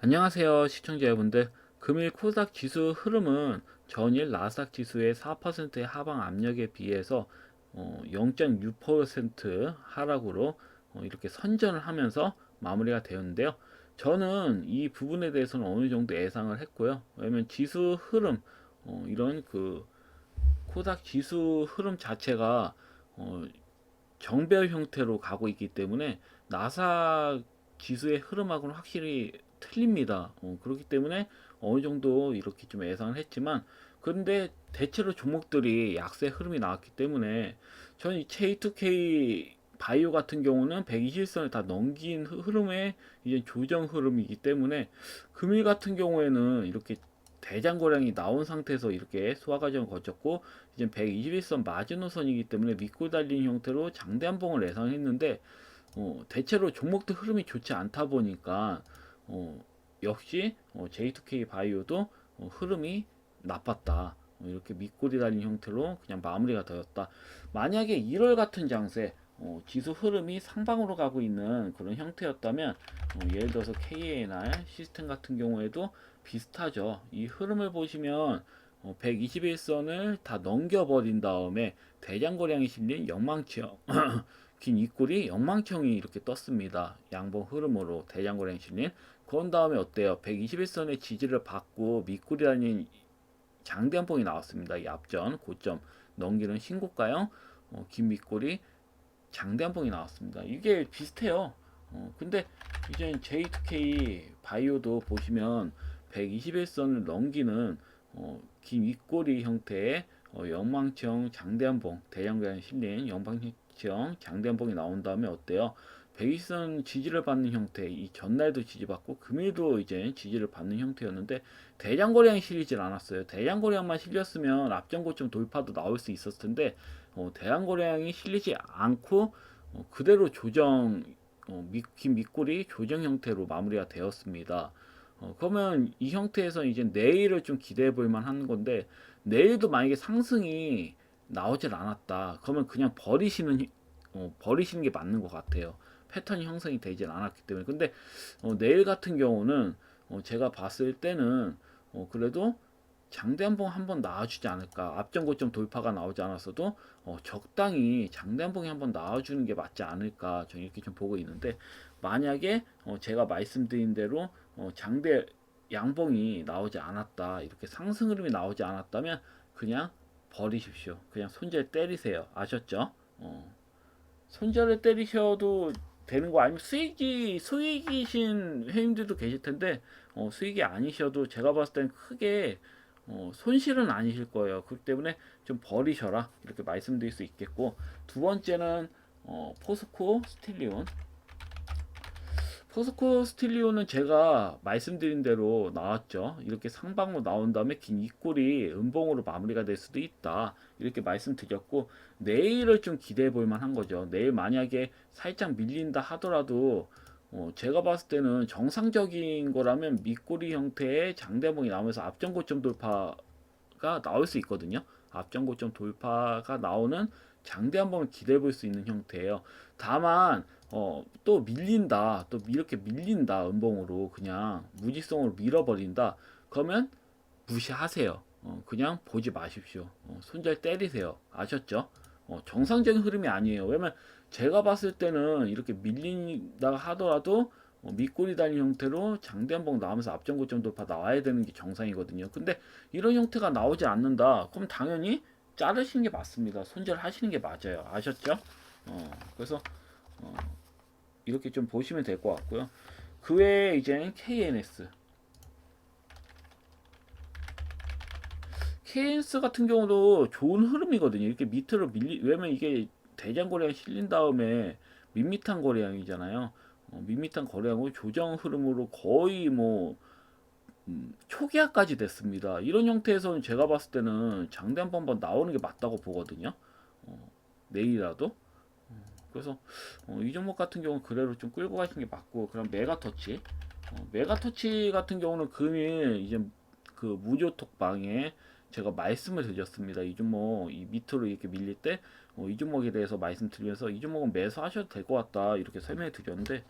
안녕하세요 시청자 여러분들. 금일 코스닥 지수 흐름은 전일 나스닥 지수의 4%의 하방 압력에 비해서 어, 0.6% 하락으로 어, 이렇게 선전을 하면서 마무리가 되었는데요. 저는 이 부분에 대해서는 어느 정도 예상을 했고요. 왜냐면 지수 흐름 어, 이런 그 코스닥 지수 흐름 자체가 어, 정배열 형태로 가고 있기 때문에 나사 지수의 흐름하고는 확실히 틀립니다. 어, 그렇기 때문에 어느 정도 이렇게 좀 예상을 했지만 그런데 대체로 종목들이 약세 흐름이 나왔기 때문에 저는 이 K2K 바이오 같은 경우는 120선을 다 넘긴 흐- 흐름의 이제 조정 흐름이기 때문에 금일 같은 경우에는 이렇게 대장고량이 나온 상태에서 이렇게 소화 과정을 거쳤고 이제 121선 마지노선이기 때문에 밑고 달린 형태로 장대 한 봉을 예상했는데 어, 대체로 종목들 흐름이 좋지 않다 보니까 어, 역시 어, J2K 바이오도 어, 흐름이 나빴다. 어, 이렇게 밑골이 달린 형태로 그냥 마무리가 되었다. 만약에 1월 같은 장세 어, 지수 흐름이 상방으로 가고 있는 그런 형태였다면 어, 예를 들어서 KNR 시스템 같은 경우에도 비슷하죠. 이 흐름을 보시면 어, 121선을 다 넘겨버린 다음에 대장거량이 실린 영망치형 긴 입꼬리 영망청이 이렇게 떴습니다. 양봉 흐름으로 대장고량 실린. 그런 다음에 어때요? 121선의 지지를 받고 밑꼬리라는 장대한 봉이 나왔습니다. 이 앞전 고점 넘기는 신고가형 어, 긴 밑꼬리 장대한 봉이 나왔습니다. 이게 비슷해요. 어, 근데 이제 J2K 바이오도 보시면 121선을 넘기는 어, 긴 윗꼬리 형태의 어, 영망청 장대한 봉 대장고량 실린 영망청 지형 장대한봉이 나온 다음에 어때요? 백일선 지지를 받는 형태, 이 전날도 지지받고 금일도 이제 지지를 받는 형태였는데 대장거량이 실리질 않았어요. 대장거량만 실렸으면 앞전고점 돌파도 나올 수 있었을 텐데 어, 대장거량이 실리지 않고 어, 그대로 조정 어, 미, 긴 밑골이 조정 형태로 마무리가 되었습니다. 어, 그러면 이 형태에서 이제 내일을 좀 기대해 볼 만한 건데 내일도 만약에 상승이 나오질 않았다. 그러면 그냥 버리시는 어, 버리시는 게 맞는 것 같아요. 패턴이 형성이 되질 않았기 때문에. 근데 어, 내일 같은 경우는 어, 제가 봤을 때는 어, 그래도 장대 한봉 한번 나와주지 않을까. 앞전 고점 돌파가 나오지 않았어도 어, 적당히 장대 한봉이 한번 나와주는 게 맞지 않을까. 저는 이렇게 좀 보고 있는데 만약에 어, 제가 말씀드린 대로 어, 장대 양봉이 나오지 않았다. 이렇게 상승 흐름이 나오지 않았다면 그냥 버리십시오. 그냥 손절 때리세요. 아셨죠? 어. 손절을 때리셔도 되는 거 아니면 수익이 수익이신 회원들도 계실 텐데 어, 수익이 아니셔도 제가 봤을 땐 크게 어, 손실은 아니실 거예요. 그렇기 때문에 좀 버리셔라 이렇게 말씀드릴 수 있겠고 두 번째는 어, 포스코 스틸리온 포스코 스틸리온은 제가 말씀드린 대로 나왔죠. 이렇게 상방으로 나온 다음에 긴 입꼬리 음봉으로 마무리가 될 수도 있다. 이렇게 말씀드렸고 내일을 좀 기대해 볼 만한 거죠. 내일 만약에 살짝 밀린다 하더라도 어, 제가 봤을 때는 정상적인 거라면 밑꼬리 형태의 장대봉이 나오면서 앞전 고점 돌파가 나올 수 있거든요. 앞전 고점 돌파가 나오는 장대 한번 기대해 볼 수 있는 형태예요. 다만 어, 또 밀린다. 또 이렇게 밀린다. 음봉으로 그냥 무지성으로 밀어버린다. 그러면 무시하세요. 어, 그냥 보지 마십시오. 어, 손절 때리세요. 아셨죠? 어, 정상적인 흐름이 아니에요. 왜냐면 제가 봤을 때는 이렇게 밀린다 하더라도 어, 밑꼬리 달린 형태로 장대 한봉 나오면서 앞전 고점 돌파 나와야 되는 게 정상이거든요. 근데 이런 형태가 나오지 않는다. 그럼 당연히 자르시는 게 맞습니다. 손절하시는 게 맞아요. 아셨죠? 어, 그래서 어, 이렇게 좀 보시면 될 것 같고요. 그 외에 이제 KNS. KNS 같은 경우도 좋은 흐름이거든요. 이렇게 밑으로 밀리, 왜냐면 이게 대장 거래량 실린 다음에 밋밋한 거래량이잖아요. 어, 밋밋한 거래량으로 조정 흐름으로 거의 뭐 음, 초기화까지 됐습니다. 이런 형태에서는 제가 봤을 때는 장대 한 번만 나오는 게 맞다고 보거든요. 어, 내일이라도. 어, 그래서 어, 이 종목 같은 경우는 그대로 좀 끌고 가시는 게 맞고 그럼 메가터치. 어, 메가터치 같은 경우는 금일 이제 그 무료 톡방에 제가 말씀을 드렸습니다. 이 종목 이 밑으로 이렇게 밀릴 때 어, 이 종목에 대해서 말씀드리면서 이 종목은 매수하셔도 될 것 같다 이렇게 설명해 드렸는데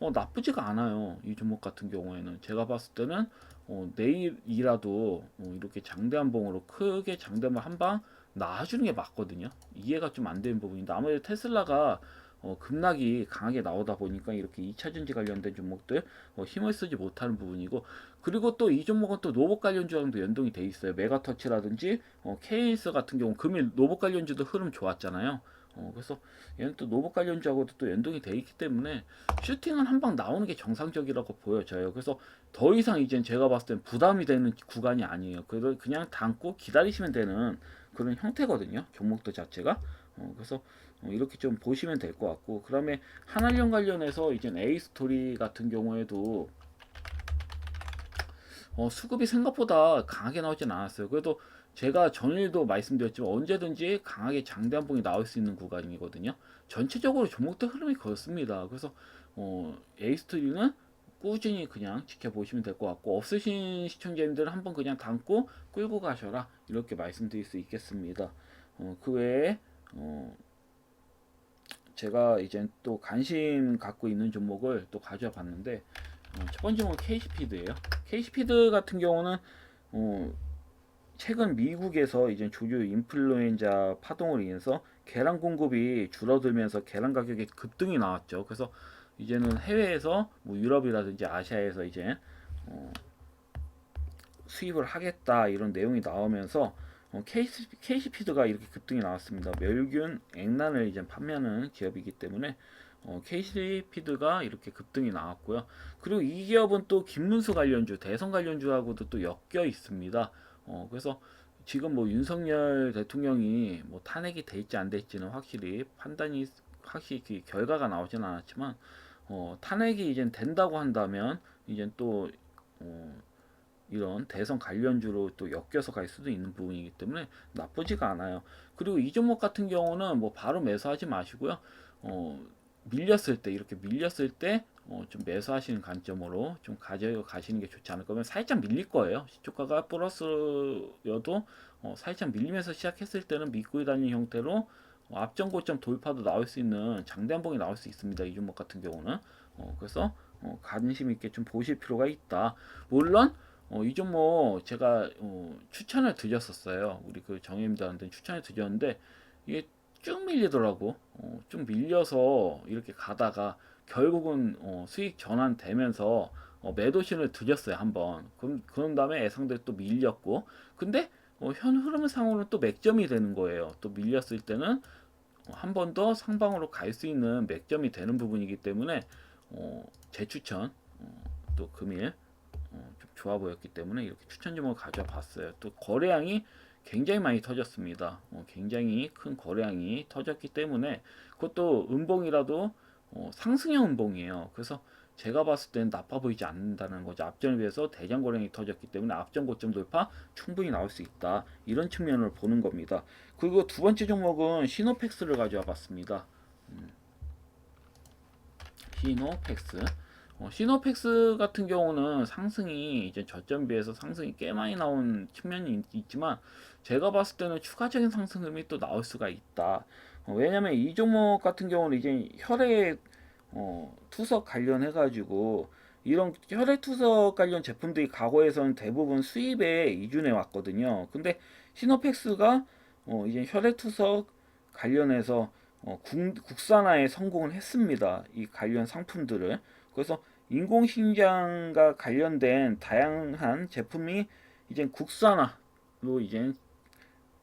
어, 나쁘지가 않아요. 이 종목 같은 경우에는 제가 봤을 때는 어, 내일이라도 어, 이렇게 장대한 봉으로 크게 장대한봉 한방 놔주는 게 맞거든요. 이해가 좀 안 되는 부분인데 아무래도 테슬라가 어, 급락이 강하게 나오다 보니까 이렇게 2차 전지 관련된 종목들 어, 힘을 쓰지 못하는 부분이고 그리고 또 이 종목은 또 로봇 관련주랑도 연동이 돼 있어요. 메가터치라든지 어, 케이스 같은 경우 금일 로봇 관련주도 흐름 좋았잖아요. 어, 그래서 얘는 또 로봇 관련주하고도 또 연동이 돼 있기 때문에 슈팅은 한 방 나오는 게 정상적이라고 보여져요. 그래서 더 이상 이젠 제가 봤을 땐 부담이 되는 구간이 아니에요. 그래서 그냥 담고 기다리시면 되는 그런 형태거든요. 종목도 자체가. 어, 그래서 어, 이렇게 좀 보시면 될 것 같고 그 다음에 한알령 관련해서 이제 A 스토리 같은 경우에도 어, 수급이 생각보다 강하게 나오진 않았어요. 그래도 제가 전일도 말씀드렸지만 언제든지 강하게 장대한봉이 나올 수 있는 구간이거든요. 전체적으로 종목들 흐름이 그렇습니다. 그래서 어, 에이스트리는 꾸준히 그냥 지켜보시면 될 것 같고 없으신 시청자님들은 한번 그냥 담고 끌고 가셔라 이렇게 말씀드릴 수 있겠습니다. 어, 그 외에 어, 제가 이제 또 관심 갖고 있는 종목을 또 가져와 봤는데 어, 첫 번째 종목은 KC피드예요. KC피드 같은 경우는 어, 최근 미국에서 이제 조류 인플루엔자 파동으로 인해서 계란 공급이 줄어들면서 계란 가격이 급등이 나왔죠. 그래서 이제는 해외에서 뭐 유럽이라든지 아시아에서 이제 어, 수입을 하겠다 이런 내용이 나오면서 어, KC, KC피드가 이렇게 급등이 나왔습니다. 멸균 액란을 이제 판매하는 기업이기 때문에 어, KC피드가 이렇게 급등이 나왔고요. 그리고 이 기업은 또 김문수 관련주, 대선 관련주하고도 또 엮여 있습니다. 어, 그래서 지금 뭐 윤석열 대통령이 뭐 탄핵이 될지 안 될지는 확실히 판단이 확실히 그 결과가 나오진 않았지만 어, 탄핵이 이제 된다고 한다면 이제 또 어, 이런 대선 관련주로 또 엮여서 갈 수도 있는 부분이기 때문에 나쁘지가 않아요. 그리고 이 종목 같은 경우는 뭐 바로 매수하지 마시고요. 어, 밀렸을 때 이렇게 밀렸을 때 어, 좀 매수하시는 관점으로 좀 가져 가시는 게 좋지 않을까. 면 살짝 밀릴 거예요. 시초가가 플러스여도 어, 살짝 밀리면서 시작했을 때는 믿고 다니는 형태로 어, 앞전 고점 돌파도 나올 수 있는 장대한봉이 나올 수 있습니다. 이 종목 같은 경우는 어, 그래서 어, 관심 있게 좀 보실 필요가 있다. 물론 어, 이 종목 제가 어, 추천을 드렸었어요. 우리 그 정혜님들한테 추천을 드렸는데 이게 쭉 밀리더라고. 어, 쭉 밀려서 이렇게 가다가 결국은 어, 수익 전환되면서 어, 매도신을 드렸어요 한번. 그럼 그런 다음에 예상대로 또 밀렸고, 근데 어, 현 흐름 상으로는 또 맥점이 되는 거예요. 또 밀렸을 때는 어, 한번 더 상방으로 갈 수 있는 맥점이 되는 부분이기 때문에 어, 재추천 어, 또 금일 어, 좀 좋아 보였기 때문에 이렇게 추천 종목을 가져와 봤어요. 또 거래량이 굉장히 많이 터졌습니다. 어, 굉장히 큰 거래량이 터졌기 때문에 그것도 음봉이라도 어, 상승형 음봉이에요. 그래서 제가 봤을 때는 나빠 보이지 않는다는 거죠. 앞전에 비해서 대장 거래량이 터졌기 때문에 앞전 고점 돌파 충분히 나올 수 있다. 이런 측면을 보는 겁니다. 그리고 두 번째 종목은 시노팩스를 가져와 봤습니다. 음. 시노팩스. 어, 시노팩스 같은 경우는 상승이 이제 저점 비해서 상승이 꽤 많이 나온 측면이 있, 지만 제가 봤을 때는 추가적인 상승 흐름이 또 나올 수가 있다. 어, 왜냐면 이 종목 같은 경우는 이제 혈액 어, 투석 관련해 가지고 이런 혈액 투석 관련 제품들이 과거에서는 대부분 수입에 이준해 왔거든요. 근데 시노팩스가 어, 이제 혈액 투석 관련해서 어, 국, 국산화에 성공을 했습니다. 이 관련 상품들을. 그래서 인공심장과 관련된 다양한 제품이 이제 국산화로 이제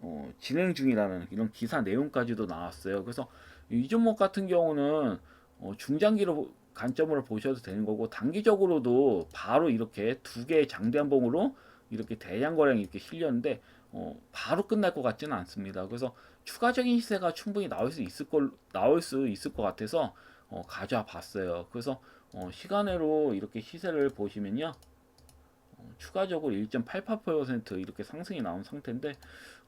어, 진행 중이라는 이런 기사 내용까지도 나왔어요. 그래서 이 종목 같은 경우는 어, 중장기로 관점으로 보셔도 되는 거고 단기적으로도 바로 이렇게 두 개의 장대한 봉으로 이렇게 대량 거래량이 이렇게 실렸는데 어, 바로 끝날 것 같지는 않습니다. 그래서 추가적인 시세가 충분히 나올 수 있을 걸 나올 수 있을 것 같아서 어, 가져와 봤어요. 그래서 어, 시간으로 이렇게 시세를 보시면요. 어, 추가적으로 1.88% 이렇게 상승이 나온 상태인데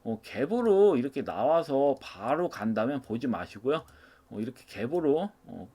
어, 갭으로 이렇게 나와서 바로 간다면 보지 마시고요. 어, 이렇게 갭으로 어,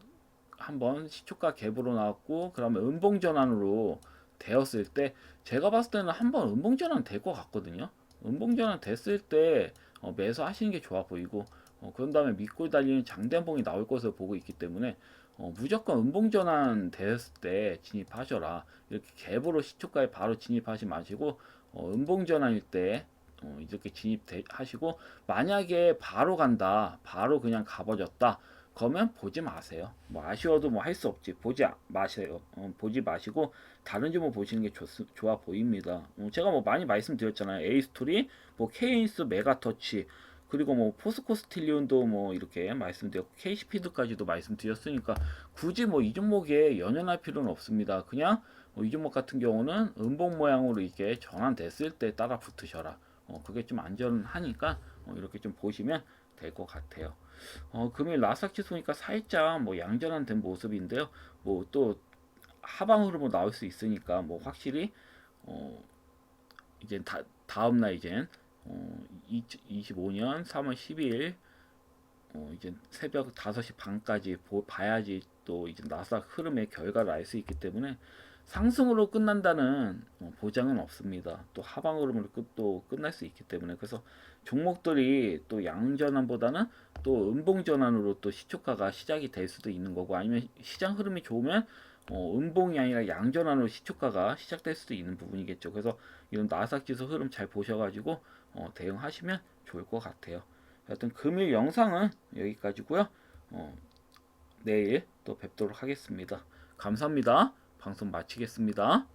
한번 시초가 갭으로 나왔고 그러면 음봉 전환으로 되었을 때 제가 봤을 때는 한번 음봉 전환 될 것 같거든요. 음봉 전환 됐을 때 어, 매수하시는 게 좋아 보이고 어, 그런 다음에 믿고 달리는 장대한봉이 나올 것을 보고 있기 때문에 어, 무조건 음봉전환 됐을 때 진입하셔라. 이렇게 갭으로 시초가에 바로 진입하지 마시고 어, 음봉전환일 때 어, 이렇게 진입하시고 만약에 바로 간다 바로 그냥 가버렸다 그러면 보지 마세요. 뭐 아쉬워도 뭐 할 수 없지. 보지 아- 마세요. 어, 보지 마시고 다른 종목 보시는 게 좋, 좋아 보입니다. 어, 제가 뭐 많이 말씀드렸잖아요. 에이스토리 뭐 케인스 메가터치 그리고 뭐 포스코 스틸리온도 뭐 이렇게 말씀드렸고 KCP도까지도 말씀드렸으니까 굳이 뭐 이 종목에 연연할 필요는 없습니다 그냥 어, 이 종목 같은 경우는 음봉 모양으로 이렇게 전환됐을 때 따라 붙으셔라 어, 그게 좀 안전하니까 어, 이렇게 좀 보시면 될 것 같아요. 어, 금일 나스닥 지수니까 살짝 뭐 양전환 된 모습인데요. 뭐 또 하방으로 뭐 나올 수 있으니까 뭐 확실히 어, 이제 다, 다음 날 이제 어, 25년 3월 10일 어, 이제 새벽 5시 반까지 보, 봐야지 또 이제 나스닥 흐름의 결과를 알 수 있기 때문에 상승으로 끝난다는 어, 보장은 없습니다. 또 하방으로 또 끝날 수 있기 때문에 그래서 종목들이 또 양전환보다는 또 음봉 전환으로 또 시초가가 시작이 될 수도 있는 거고 아니면 시장 흐름이 좋으면 어, 음봉이 아니라 양전환으로 시초가가 시작될 수도 있는 부분이겠죠. 그래서 이런 나스닥 지수 흐름 잘 보셔가지고 어, 대응하시면 좋을 것 같아요. 하여튼 금일 영상은 여기까지고요. 어, 내일 또 뵙도록 하겠습니다. 감사합니다. 방송 마치겠습니다.